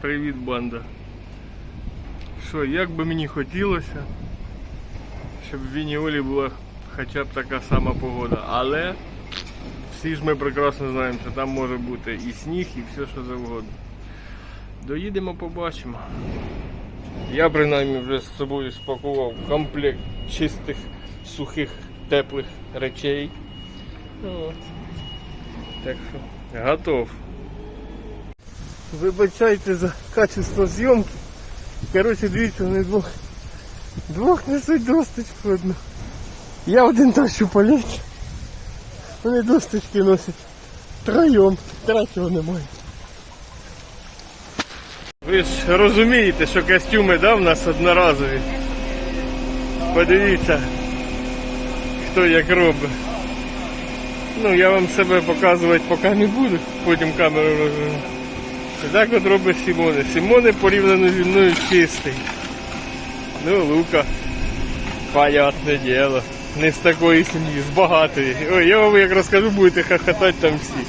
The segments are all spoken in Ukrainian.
Привіт, банда. Що, як би мені хотілося, щоб в Вініолі була хоча б така сама погода. Але всі ж ми прекрасно знаємо, що там може бути і сніг, і все, що завгодно. Доїдемо, побачимо. Я принаймні вже з собою спакував комплект чистих, сухих, теплих речей. От. Так що готов. Вибачайте за качество зйомки. Коротше, дивіться, вони двох. Двох несуть досточку одну. Я один тащу політ. Вони досточки носять. Троєм. Третього немає. Ви ж розумієте, що костюми да, в нас одноразові. Подивіться, хто як робить. Ну, я вам себе показувати поки не буду, потім камеру розверну. І Так от робить Сімоне. Сімоне порівняно зі мною чистий. Ну, Лука, понятне діло. Не з такої сім'ї, з багатої. Ой, я вам як розкажу, будете хохотати там всі.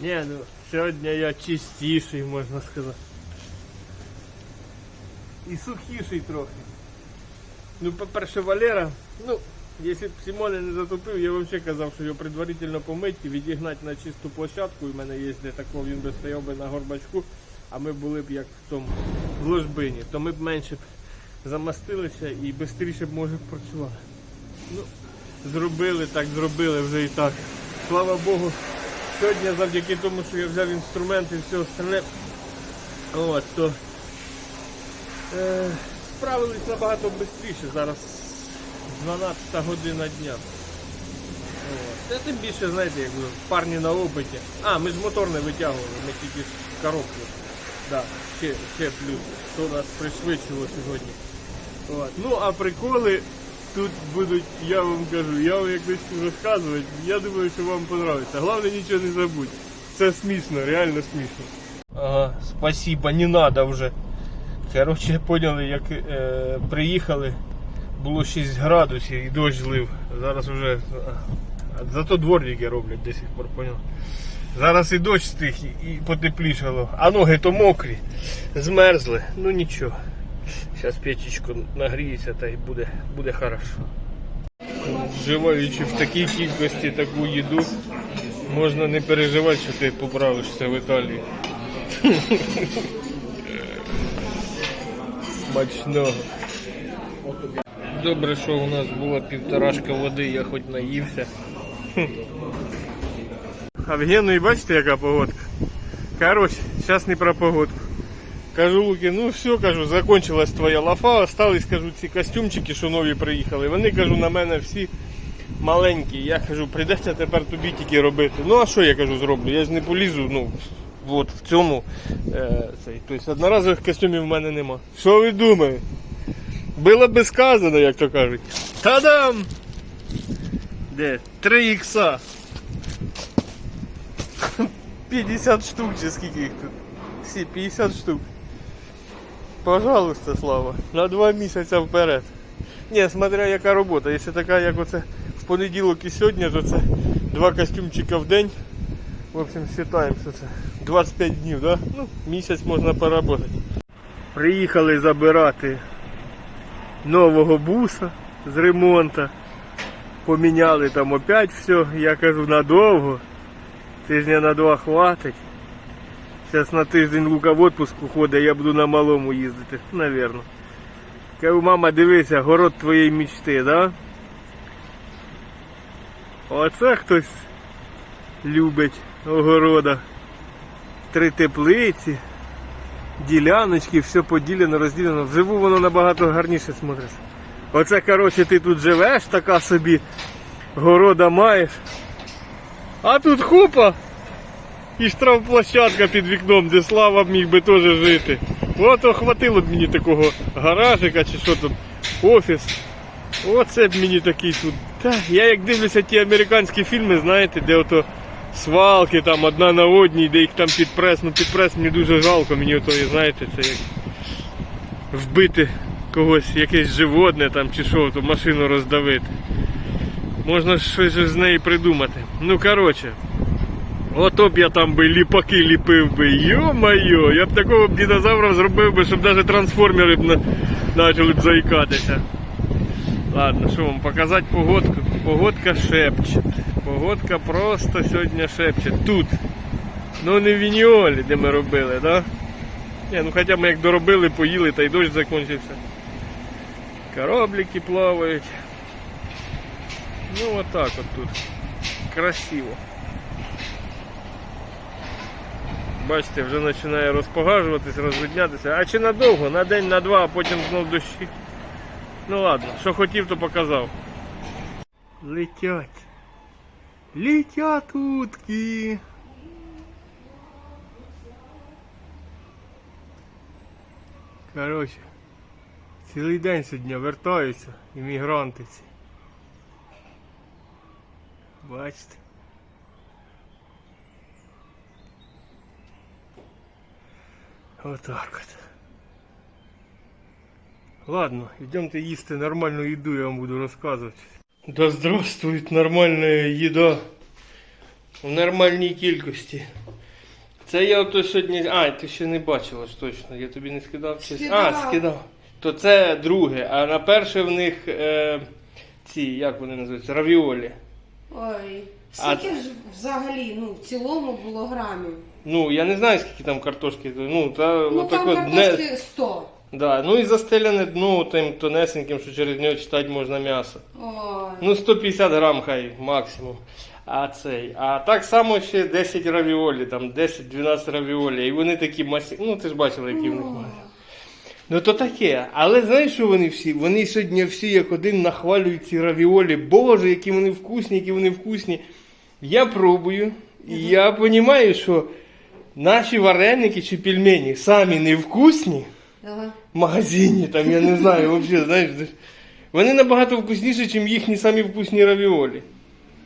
Ні, ну сьогодні я чистіший, можна сказати. І сухіший трохи. Ну, по-перше, Валера, ну, якщо б Сімоне не затопив, я взагалі казав, що його предварительно помити, відігнати на чисту площадку. У мене є де такого, він би стояв би на горбачку, а ми були б як в тому в ложбині, то ми б менше б замастилися і швидше б може б працювали. Ну, зробили так, зробили вже і так. Слава Богу, сьогодні завдяки тому, що я взяв інструменти і все остальне, от, то е, справились набагато швидше. Зараз 12 година дня. От. Та тим більше, знаєте, як парні на опиті. А, ми ж мотор не витягували, ми тільки коробку. Да, ще, ще плюс, що нас пришвидшило сьогодні. От. Ну, а приколи тут будуть, я вам кажу, я вам якось розказувати, я думаю, що вам понравиться. Головне нічого не забудь. Це смішно, реально смішно. Ага, спасибо, не надо вже. Коротше, поняли, як е, приїхали, було 6 градусів і дощ лив. Зараз вже. Зато дворники роблять до сих пор, понял. Зараз і дощ стих, і, потеплішало. А ноги то мокрі, змерзли. Ну нічого. Зараз печечку нагріється та й буде, буде хорошо. Вживаючи в такій кількості таку їду, можна не переживати, що ти поправишся в Італії. Смачного. Добре, що у нас була півторашка води, я хоч наївся. А в Геної бачите, яка погодка? Короче, зараз не про погодку. Кажу Луки, ну все, кажу, закончилась твоя лафа, остались, кажу, ці костюмчики, що нові приїхали. Вони кажу, на мене всі маленькі. Я кажу, прийдеться тепер тобі тільки робити. Ну а що я кажу, зроблю? Я ж не полізу, ну, от в цьому. Е, цей. Тобто одноразових костюмів в мене нема. Що ви думаєте? Було би сказано, як то кажуть. Та-дам! Де? 3 ікса. 50 штук чи скільки їх тут? Всі 50 штук. Пожалуйста, Слава, на два місяці вперед. Ні, смотря яка робота. Якщо така, як оце в понеділок і сьогодні, то це два костюмчика в день. В общем, вважаємо, що це 25 днів, да? Ну, місяць можна поработати. Приїхали забирати нового буса з ремонту. Поміняли там опять все, я кажу, надовго. Тижня на два хватить. Зараз на тиждень Лука в отпуску ходить, я буду на малому їздити, навірно. Кажу, мама, дивися, город твоєї мечти, да? Оце хтось любить огорода. Три теплиці, діляночки, все поділено, розділено. Вживу воно набагато гарніше смотриться. Оце, коротше, ти тут живеш, така собі города маєш. А тут хопа! І штрафплощадка під вікном, де Слава міг би теж жити. От хватило б мені такого гаражика чи що там, офіс. Оце б мені такий тут. Та, я як дивлюся ті американські фільми, знаєте, де ото свалки там одна на одній, де їх там під прес, ну під прес мені дуже жалко, мені ото, знаєте, це як вбити когось, якесь животне там чи що, то машину роздавити. Можна щось з неї придумати. Ну коротше. Ото б я там би ліпаки ліпив би. Йо-моє, я б такого б динозавра зробив би, щоб навіть трансформери б почали б заїкатися. Ладно, що вам показати погодку? Погодка шепче. Погодка просто сьогодні шепче. Тут. Ну не в Вініолі, де ми робили, да? Ні, ну хоча ми як доробили, поїли, та й дощ закінчився. Кораблики плавають. Ну отак от тут. Красиво. Бачите, вже починає розпогажуватись, розвиднятися. А чи надовго? На день, на два, а потім знов дощі. Ну ладно, що хотів, то показав. Летять. Летять утки. Коротше, цілий день сьогодні вертаються іммігранти ці. Бачите? Отак от. Ладно, йдемте їсти нормальну їду, я вам буду розказувати. Да здравствует нормальна їда. В нормальній кількості. Це я ото сьогодні. А, ти ще не бачила ж точно, я тобі не скидав. щось? А, Скидав. То це друге, а на перше в них е, ці, як вони називаються, равіолі. Ой, А- скільки ж взагалі, ну, в цілому було грамів? Ну, я не знаю, скільки там картошки. Ну, та Ну отако там дне- картошки 100. Да, ну і застеляне дно тим тонесеньким, що через нього читати можна м'ясо. Ой. Ну, 150 грам хай максимум. А цей. А так само ще 10 равіолі, там 10-12 равіолі. І вони такі масі. Ну, ти ж бачила, які в них мають. Ну то таке. Але знаєш, що вони всі? Вони сьогодні всі як один нахвалюють ці равіолі. Боже, які вони вкусні, які вони вкусні. Я пробую, і я розумію, що наші вареники чи пельмені самі невкусні Ага. в магазині, там я не знаю, взагалі, знаєш, вони набагато вкусніші, ніж їхні самі вкусні равіолі.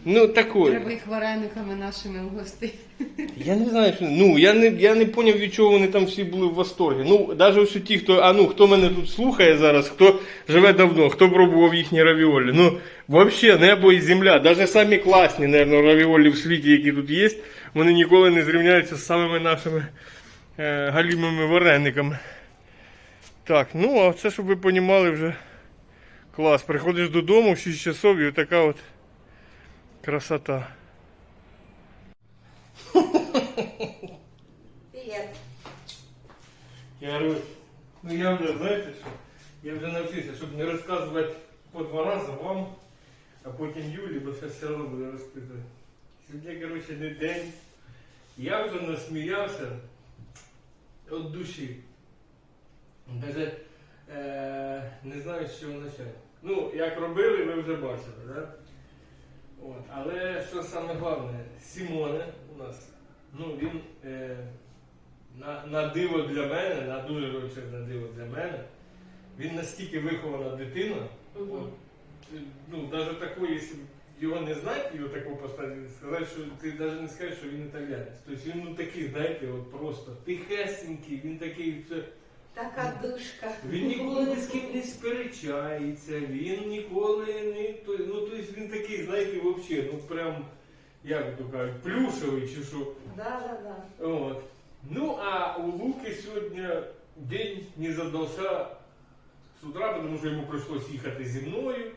Ну, такое. Треба їх варениками нашими вгостити. Я не знаю, що. Ну, я не, я не поняв, від чого вони там всі були в восторгі. Ну, навіть ось ті, хто. А ну, хто мене тут слухає зараз, хто живе давно, хто пробував їхні равіолі. Ну, взагалі, небо і земля. Навіть самі класні, мабуть, равіолі в світі, які тут є, вони ніколи не зрівняються з самими нашими е, галімими варениками. Так, ну, а це, щоб ви розуміли, вже клас. Приходиш додому в 6 часов і така от красота. Привіт. Я ну я вже, знаєте що, я вже навчився, щоб не розказувати по два рази вам, а потім Юлі, бо зараз все одно буде розпитувати. Сьогодні, коротше, не день. Я вже насміявся від душі. Даже е, не знаю, з чого почати. Ну, як робили, ви вже бачили, так? От. Але що саме головне, Сімоне у нас, ну він е, на, на диво для мене, на дуже величезне диво для мене, він настільки вихована дитина, Мгм. от, ну, навіть такої, якщо його не знати, його такого поставити, сказати, що ти навіть не скажеш, що він італіянець. Тобто він ну такий, знаєте, от просто тихесенький, він такий. Це, Така душка. він ніколи ні з ким не сперечається, він ніколи не. то- Ну, тобто він такий, знаєте, взагалі, ну прям, як то кажуть, плюшевий чи що. Да, да, да. От. Ну, а у Луки сьогодні день не задався з утра, тому що йому прийшлось їхати зі мною.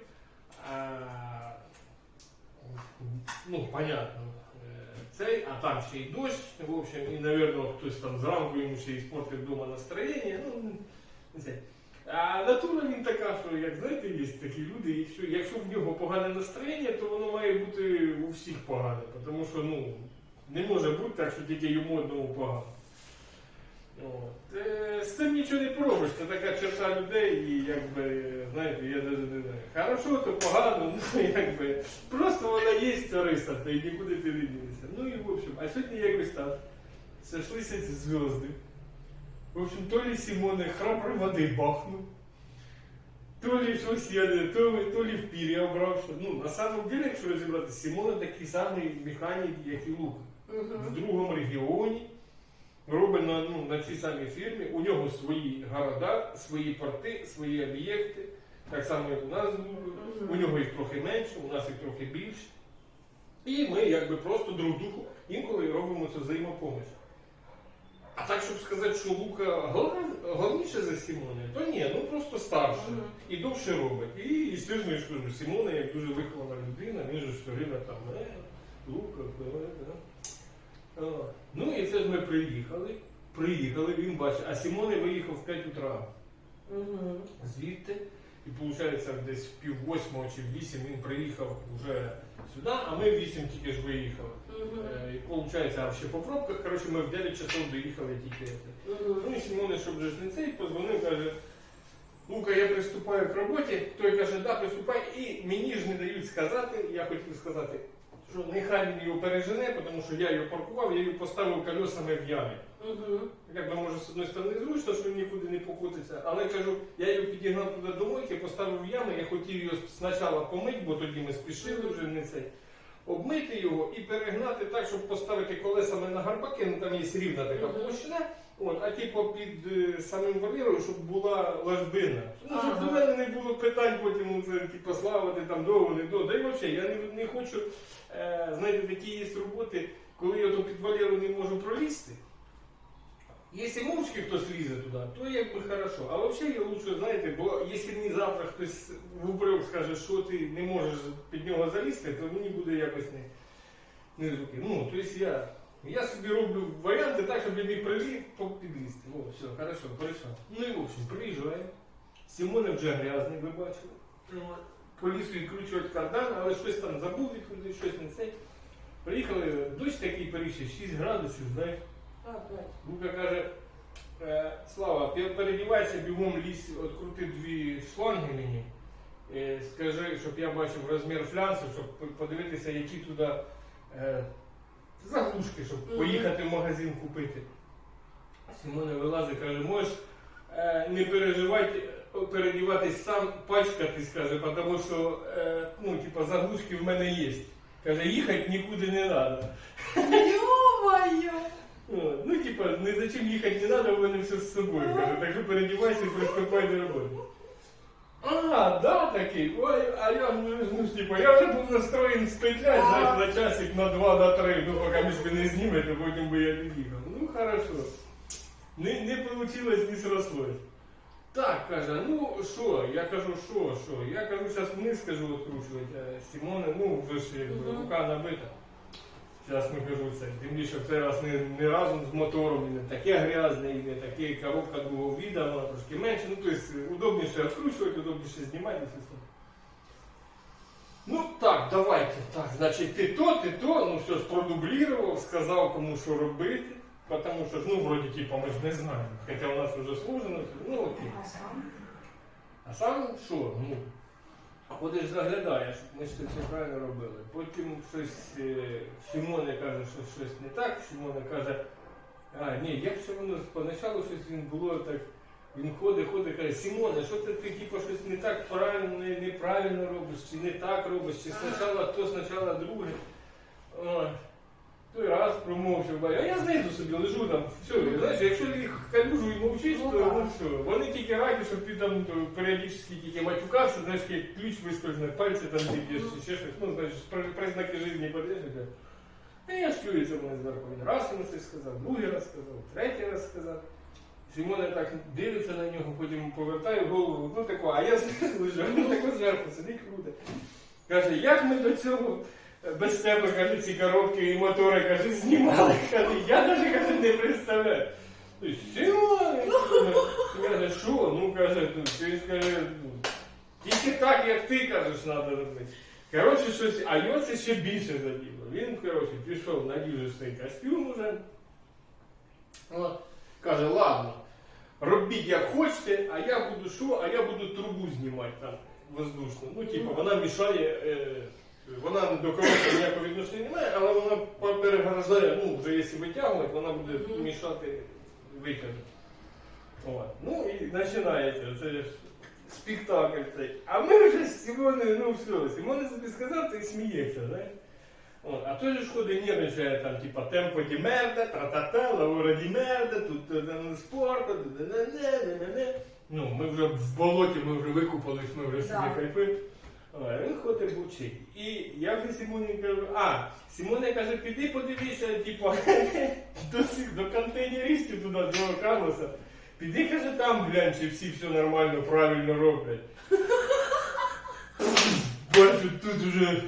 А, ну, понятно. Цей, а там ще й дощ, в общем, і, мабуть, хтось там зранку йому ще і спортив вдома настроєння. Ну. А натура він така, що, як знаєте, є такі люди, якщо, якщо в нього погане настроєння, то воно має бути у всіх погане. Тому що ну, не може бути так, що тільки йому одному погано. От. Е, З цим нічого не поробиш, це така черта людей, і якби, знаєте, я навіть не знаю. Хорошо, то погано, ну якби. Просто вона є ця риса, та й нікуди ти не дінешся. Ну і в общем, а сьогодні якось так. Сошлися ці зв'язки. В общем, то ли Симоне храпрой води бахнув, то ли щось я не, то, ли- то ли в пір'я обрався. Ну, на самом деле, якщо розібрати, Симоне такий самий механік, як і Лука. В другому регіоні робить на, ну, на цій самій фірмі. У нього свої города, свої порти, свої об'єкти. Так само, як у нас. У нього їх трохи менше, у нас їх трохи більше. І ми якби просто друг другу інколи робимо це взаємопоміж. А так, щоб сказати, що Лука головніше за Сімоне, то ні, ну просто старше і довше робить. І, і ж кажу, Сімона як дуже вихована людина, він же все время там, е, Лука, е, е. А, Ну і це ж ми приїхали. Приїхали, він бачить, а Сімоне виїхав в 5 утра Угу. звідти. І виходить, десь в пів восьмого чи в вісім він приїхав вже сюди, а ми в вісім тільки ж виїхали. Е, І виходить, а ще по пробках, коротше, ми в 9 часов доїхали тільки. це. Ну і Сімоне, щоб вже ж не цей, позвонив, каже, Лука, я приступаю к роботі. Той каже, да, приступай. І мені ж не дають сказати, я хотів сказати, що нехай він його пережене, тому що я його паркував, я його поставив колесами в ямі. Угу. Як би може з одної сторони зручно, що він нікуди не покотиться, але кажу, я його підігнав туди до мойки, поставив в яму, я хотів його спочатку помити, бо тоді ми спішили вже не цей. Обмити його і перегнати так, щоб поставити колесами на гарбаки, ну там є рівна така площина, от, а типу під е, самим вольєром, щоб була ложбина. Ну, щоб Ага. до мене не було питань потім ну, це, типу, славити там довго, не до. Да й взагалі, я не, не хочу, е, знаєте, такі є роботи, коли я до під вольєру не можу пролізти. Якщо мовчки хтось лізе туди, то якби хорошо. А взагалі я лучше, знаєте, бо якщо мені завтра хтось в упрек скаже, що ти не можеш під нього залізти, то мені буде якось не, не звуки. Ну, тобто я, я собі роблю варіанти так, щоб я міг приліз, підлізти. О, все, хорошо, прийшов. Ну і в общем, приїжджаю. Симоне вже грязний, ви бачили. Ну, Поліз відкручувати кардан, але щось там забув відкрутити, щось не це. Приїхали, дощ такий перейшов, 6 градусів, знаєш. Лука каже, е, Слава, ти передівайся, бігом лізь, відкрути дві шланги мені. Е, скажи, щоб я бачив розмір флянсу, щоб подивитися, які туди е, заглушки, щоб Мгм. поїхати в магазин купити. Симоне вилазить, каже, можеш е, не переживати, е, передіватись сам, пачкатись, каже, тому що е, ну, типа, заглушки в мене є. Каже, їхати нікуди не треба. Ё-моё! Ну, типа, не зачем їхати не надо, у мене все з собою. Кажу, так що передівайся і приступай до роботи. А, да, такий. Ой, а я ну, ну, ж, типа, я вже був настроєн спетлять, знаєш, на часик, на два, на три, ну, поки ми не знімете, потім би я під'їхав. Ну, хорошо. Не, не получилось, не срослось. Так, каже, ну що, я кажу, що, що? Я кажу, зараз вниз скажу відкручувати, а Сімоне, ну, вже ж якби рука набита. Зараз ми кажу це. Тим більше в цей раз не, не разом з мотором, і не таке грязне, і не таке коробка другого віда, вона трошки менше. Ну, тобто удобніше відкручувати, удобніше знімати. Ну так, давайте. Так, значить, ти то, ти то, ну все спродублірував, сказав кому що робити. Потому що ну, вроді, типа, ми ж не знаємо. Хоча у нас вже сложено, ну окей. А сам? А сам що? Ну, ходиш заглядаєш, ми ж це все правильно робили. Потім щось е, Сімоне каже, що щось не так. Сімоне каже, а ні, як все воно спочатку щось він було так. Він ходить, ходить, каже, Сімоне, що ти типу, щось не так правильно, неправильно робиш, чи не так робиш, чи спочатку то, спочатку друге. Ой. Той раз промовчав, бо а я знизу собі лежу там, все, знаєш, якщо їх калюжу і мовчиш, Ну, то ну все. Вони тільки раді, щоб ти там то, періодично тільки матюкався, знаєш, як ключ вискользне, пальці там зіб'єш, чи ще щось, ну, знаєш, признаки житті подивишся. А я ж чую, це мене зверху. Він раз йому щось сказав, другий раз сказав, третій раз сказав. Симона так дивиться на нього, потім повертає голову, ну тако, а я знизу лежу, ну тако зверху, сидить круто. Каже, як ми до цього без тебе, каже, ці коробки і мотори, каже, знімали. Каже, я навіть каже, не представляю. Симона, каже, що? Ну каже, ти каже, ну, тільки так, як ти кажеш, треба робити. Коротше, щось, а його це ще більше заділо. Він, коротше, пішов, же цей костюм уже. Каже, ладно, робіть як хочете, а я буду що, а я буду трубу знімати там воздушну. Ну, типу, вона мішає, е, вона до коробки ніякого відношення не має, але вона переграждає, ну, вже якщо витягувати, вона буде мішати витягнути. От. Ну і починається. Це ж спектакль цей. А ми вже з Сімоною, ну все, Сімона собі сказав, ти сміється, знаєш. От, а той же ж ходить нервничає там, типа темпо ді мерда, тра-та-та, лаура ді мерда, тут е, е, спорту, не-не-не, не-не-не. Ну, ми вже в болоті, ми вже викупались, ми вже собі кайфи. Ой, Він ходить бучить. І я вже Сімоні кажу, а, Сімоня каже, піди подивися, типу, до, цих- до контейнеристів туди, до Карлоса. Піди, каже, там глянь, чи всі все нормально, правильно роблять. Бачу, тут уже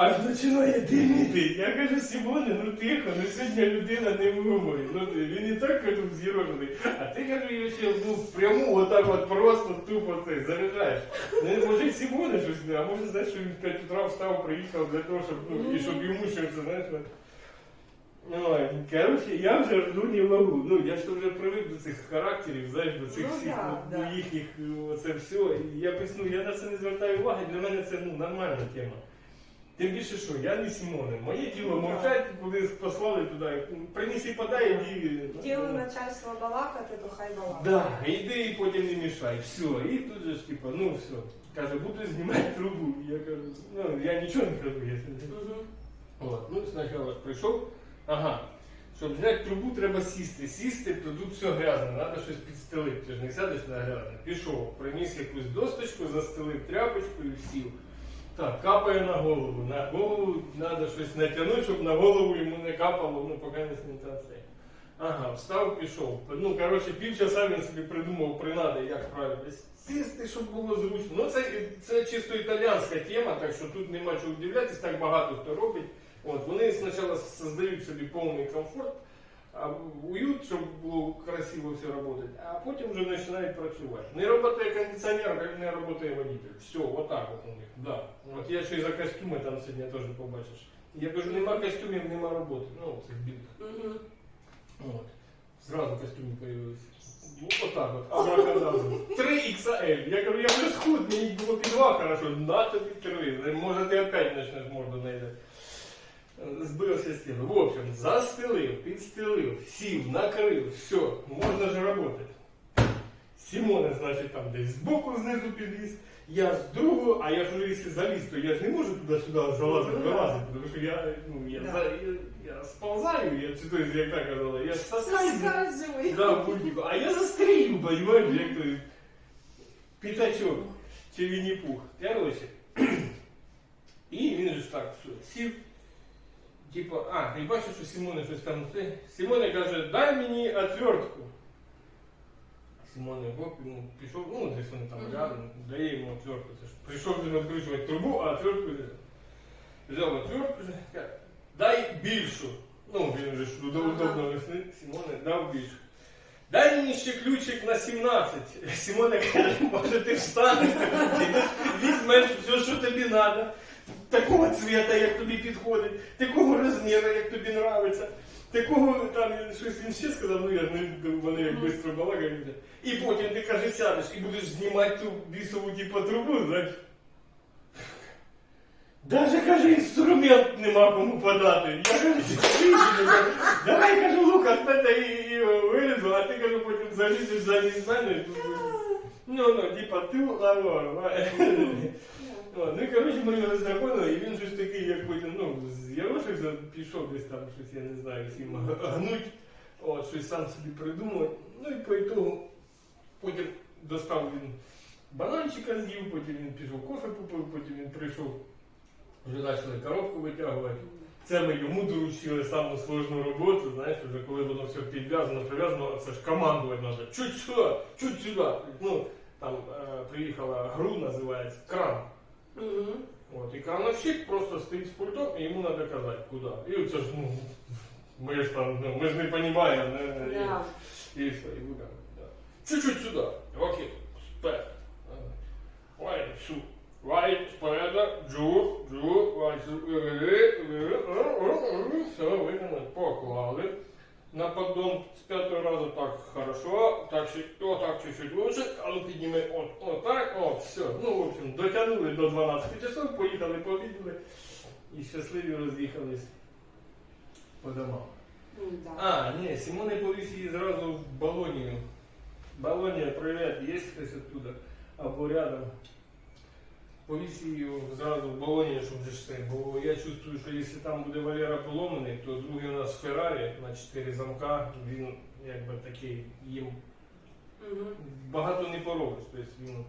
аж починає диміти. Я кажу, Сімоне, ну тихо, ну сьогодні людина не вимовить. Ну він і так кажу зіроджений. А ти кажу, його ще ну, пряму отак от просто тупо ти заряджаєш. Ну, може Сімоне щось не, а може знаєш, що він в 5 утра встав, приїхав для того, щоб ну, і щоб йому щось, знаєш. ну. Ой, коротше, я вже жду не можу. Ну, я ж вже привик до цих характерів, знаєш, до цих Ну, всіх да, ну, да. їхніх, оце все. Я поясню, я на це не звертаю уваги, для мене це ну, нормальна тема. Тим більше, що я не Сімоне. Моє діло Ну, мовчать, куди послали туди. Принеси подай, іди. Тіло начальства балакати, то хай балакає. Да, іди і потім не мішай. Все. І тут же ж типа, ну все. Каже, буду знімати трубу. Я кажу, ну я нічого не кажу, якщо. Угу. От, ну спочатку прийшов. Ага. Щоб зняти трубу, треба сісти. Сісти, то тут все грязне, треба щось підстелити. Ти ж не сядеш на грязне. Пішов, приніс якусь досточку, застелив тряпочку і сів. Так, капає на голову. На голову треба щось натягнути, щоб на голову йому не капало, ну поки не снята. Ага, встав, пішов. Ну, коротше, півчаса він собі придумав принади, як правильно сісти, щоб було зручно. Ну, це, це чисто італіянська тема, так що тут нема чого удивлятись, так багато хто робить. От, вони спочатку создають собі повний комфорт, уют, щоб було красиво все працювати, а потім вже починають працювати. Не працює кондиціонер, як не працює водитель. Все, отак от у них. Да. От я ще й за костюми там сьогодні теж побачиш. Я кажу, нема костюмів, нема роботи. Ну, цих. Угу. От. Зразу костюми появилися. Ну, отак от, абракадабра. 3 XL. Я кажу, я вже схуд, мені було під 2 хорошо, на тобі 3. Може ти опять почнеш морду найде. Збився з теми. В общем, застелив, підстелив, сів, накрив, все, можна ж працювати. Сімоне, значить, там десь збоку знизу підліз. Я з другого, а я ж уже якщо заліз, то я ж не можу туди-сюди залазити, Ну, да. вилазити, тому що я, ну, я, Да. за- я, я сползаю, я, чи то, як так казали, я соскальзую. Соскальзуй. Да, в мультику. А я застрію, понимаешь, як той п'ятачок чи Вінні-Пух. Короче. І він же ж так все, сів. Типа, а, і бачу, що Сімоне щось там. Сімоне каже, дай мені отвертку. Сімоне гоп, йому пішов, ну десь вони там рядом, дає йому отвертку. Це ж Прийшов він відкручувати трубу, а отвертку взяв. Взяв отвертку, каже, дай більшу. Ну, він же ж удобно весни, Сімоне дав більшу. Дай мені ще ключик на 17. Сімоне каже, може ти встанеш, візьмеш все, що тобі треба. Такого цвіта, як тобі підходить, такого розміру, як тобі подобається. Такого там щось він ще сказав, ну я не вони як швидко балакають. І потім ти каже, сядеш і будеш знімати ту бісову типу, трубу, знаєш. Даже, каже, інструмент нема кому подати. Я кажу, «Ти що, кажу, давай, кажу, Лука, спета і, і вилізу, а ти кажу, потім залізеш замість мене. Ну, ну, типа, ти лавор. Ну і коротше ми його роздраконили, і він щось такий, як потім, ну, з Ярошек пішов десь там щось, я не знаю, всім гнуть, от, щось сам собі придумав. Ну і по ітогу потім достав він бананчика з'їв, потім він пішов кофе попив, потім він прийшов, вже почали коробку витягувати. Це ми йому доручили саму сложну роботу, знаєш, вже коли воно все підв'язано, прив'язано, це ж командувати треба. Чуть сюди, чуть сюди. Ну, там е, приїхала гру, називається кран. Угу. От, і крановщик просто стоїть з пультом, і йому треба казати, куди. І це ж, ну, ми ж там, ну, ми ж не не, Да. все, і ви да. Чуть-чуть сюди. Окей, сперед. Right, сю. Right, спереда, джу, джу, right, е, е, е, е, все, виконали, поклали. На поддон з п'ятого разу так хорошо, так ще, о, так чуть-чуть лучше, а ну підніми, от, от так, от, все. Ну, в общем, дотягнули до 12 часов, поїхали, пообідали і щасливі роз'їхались по домам. Да. А, ні, Сімоне повіз її зразу в Болонію. Болонія, привіт, є хтось оттуда? Або рядом. Її зразу в Болонію, щоб же це. Бо я чувствую, що якщо там буде Валера поломаний, то другий у нас Феррарі на 4 замка, він якби такий їм Мгм. багато не поробиш. Тобто він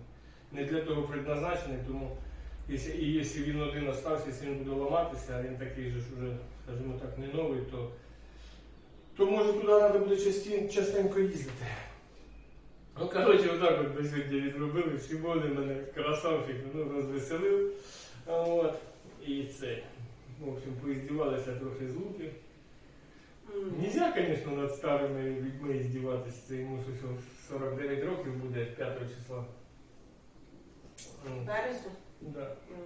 не для того предназначений, тому Якщо, і якщо він один остався, якщо він буде ламатися, а він такий же ж уже, скажімо так, не новий, то, то може туди треба буде частенько їздити. Ну, коротше, отак от ми сьогодні відробили. Сімони мене красавчик ну, розвеселив. А, От. І це. В общем, поіздівалися трохи з Луки. М. Нельзя, звісно, над старими людьми здіватися. Це йому щось 49 років буде 5 числа. М, Бережно? Да. М.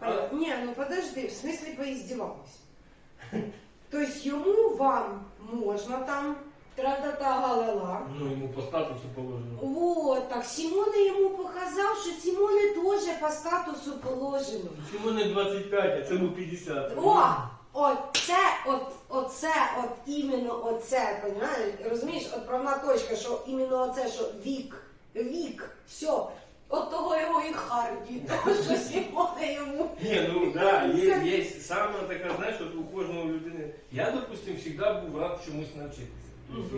А- Понятно. Не, ну подожди, в смысле поиздевалась? То есть ему, вам можно там тра-та-та галала. Ну, йому по статусу положено. Вот, так Симоне ему показав, що Симоне тоже по статусу положено. Сімони 25, а це йому 50. О! Оце, от, оце, от іменно оце, понимаєш? Розумієш, отправна точка, що іменно оце, що вік, вік, все. От того його і харді, того, що Симоне йому. Ні, ну да, є, є саме така, знаєш, от у кожного людини. Я, допустим, завжди був рад чомусь навчитися.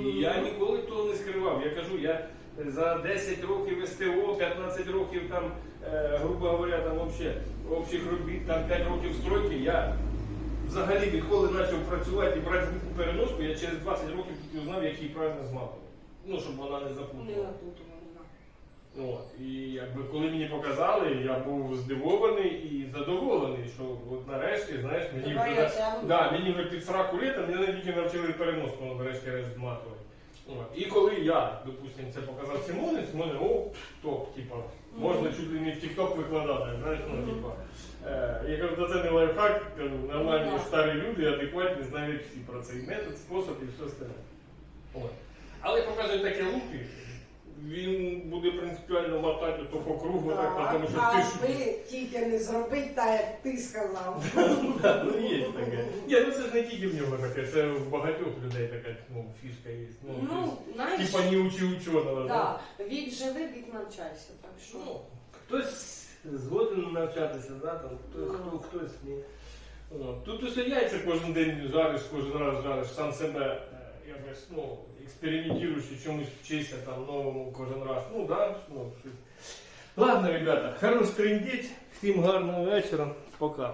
І я ніколи того не скривав. Я кажу, я за 10 років СТО, 15 років там, е, грубо говоря, там вообще общих робіт, там 5 років стройки, я взагалі відколи почав працювати і брати звуку переноску, я через 20 років тільки узнав, як її правильно зматувати. Ну, щоб вона не напутувана. От, і якби коли мені показали, я був здивований і задоволений, що от нарешті, знаєш, мені Давай вже, я тягну. да, мені вже під сраку літа, мене тільки навчили переноску, ну, врешті решт зматувати. От. І коли я, допустим, це показав Симоні, Симоні, о, топ, типа, можна чуть ли не в TikTok викладати, знаєш, ну, типа. Е, я кажу, та це не лайфхак, кажу, нормальні Ну, да. старі люди, адекватні, знають всі про цей метод, спосіб і все остальне. От. Але покаже таке луки, він буде принципіально мотати то по кругу, так, Так, тому що ти ж. ви тільки не зробить так, як ти сказав. Ну є таке. Ні, ну це ж не тільки в нього таке, це в багатьох людей така ну, фішка є. Ну, Ну, знаєш, типа не учи ученого. да, вік живи, вік навчайся, так що. Ну, хтось згоден навчатися, да, там, хто, Ну. хто, хтось ні. Ну, Тут усе яйця кожен день жариш, кожен раз жариш, сам себе е, якось, ну, експериментуєш і чомусь вчишся там новому кожен раз. Ну, да, ну. Ладно, ребята, хорош трендеть. Всім гарного вечора. Пока.